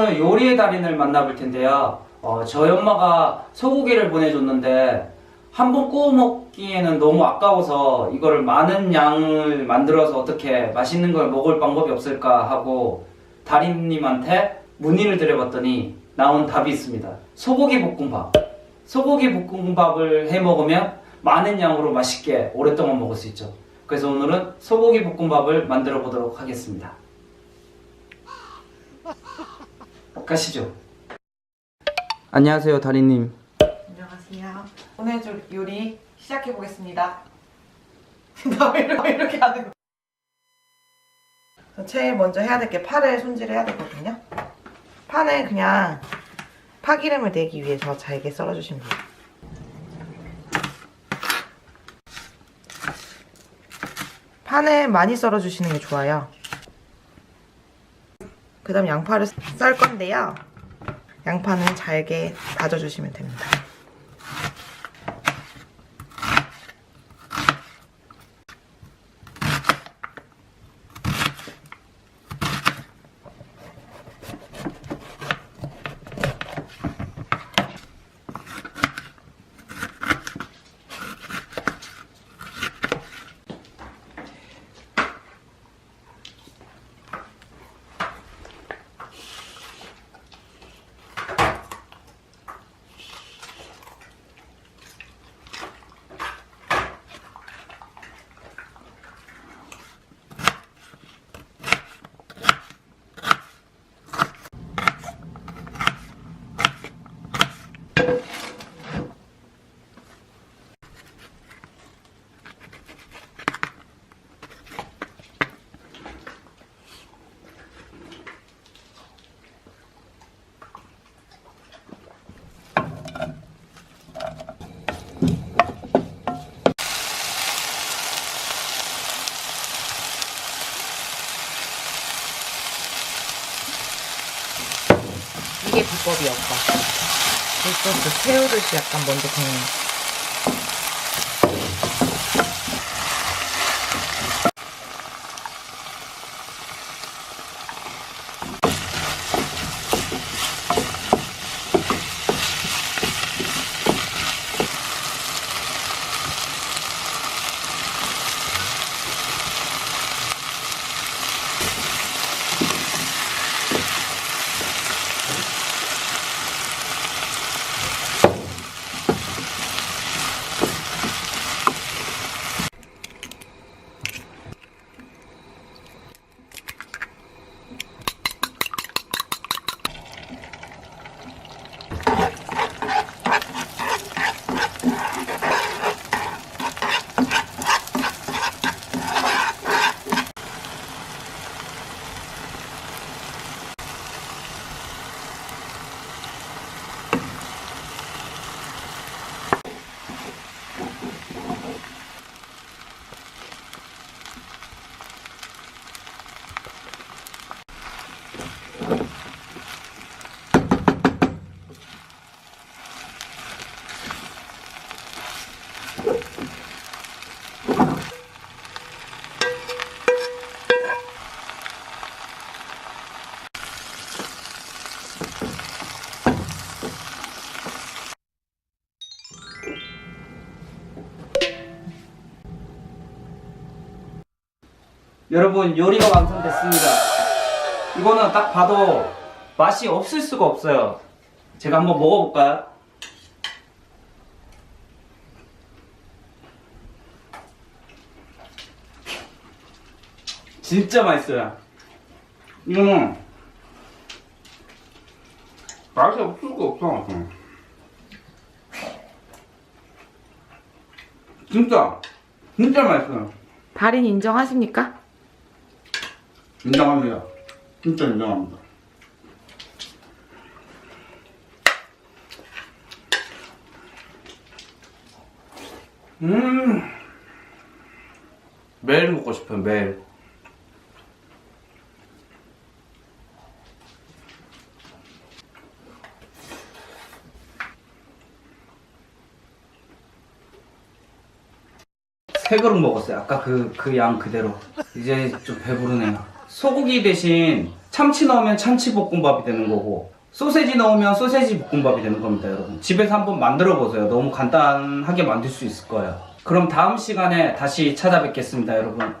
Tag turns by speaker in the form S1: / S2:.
S1: 오늘은 요리의 달인을 만나볼 텐데요. 어, 저희 엄마가 소고기를 보내줬는데 한 번 구워 먹기에는 너무 아까워서 이거를 많은 양을 만들어서 어떻게 맛있는 걸 먹을 방법이 없을까 하고 달인님한테 문의를 드려봤더니 나온 답이 있습니다. 소고기 볶음밥. 소고기 볶음밥을 해 먹으면 많은 양으로 맛있게 오랫동안 먹을 수 있죠. 그래서 오늘은 소고기 볶음밥을 만들어 보도록 하겠습니다. 가시죠. 안녕하세요, 달인님.
S2: 안녕하세요. 오늘 좀 요리 시작해 보겠습니다. 나왜 이렇게, 왜 이렇게 하는 거? 제일 먼저 해야 될 게 파를 손질해야 되거든요. 파는 그냥 파기름을 내기 위해서 잘게 썰어주시면 돼요. 파는 많이 썰어주시는 게 좋아요. 그 다음 양파를 썰 건데요. 양파는 잘게 다져주시면 됩니다. 이게 비법이 오빠. 일소스 새우듯이 약간 먼저 굽는.
S1: 여러분 요리가 완성됐습니다. 이거는 딱 봐도 맛이 없을 수가 없어요. 제가 한번 먹어볼까요? 진짜 맛있어요. 이거는 맛이 없을 수가 없어. 진짜 진짜 맛있어요.
S2: 달인 인정하십니까?
S1: 인정합니다. 진짜 인정합니다. 음. 매일 먹고 싶어요, 매일. 세 그릇 먹었어요. 아까 그, 그 양 그대로. 이제 좀 배부르네요. 소고기 대신 참치 넣으면 참치 볶음밥이 되는 거고 소세지 넣으면 소세지 볶음밥이 되는 겁니다, 여러분. 집에서 한번 만들어 보세요. 너무 간단하게 만들 수 있을 거예요. 그럼 다음 시간에 다시 찾아뵙겠습니다, 여러분.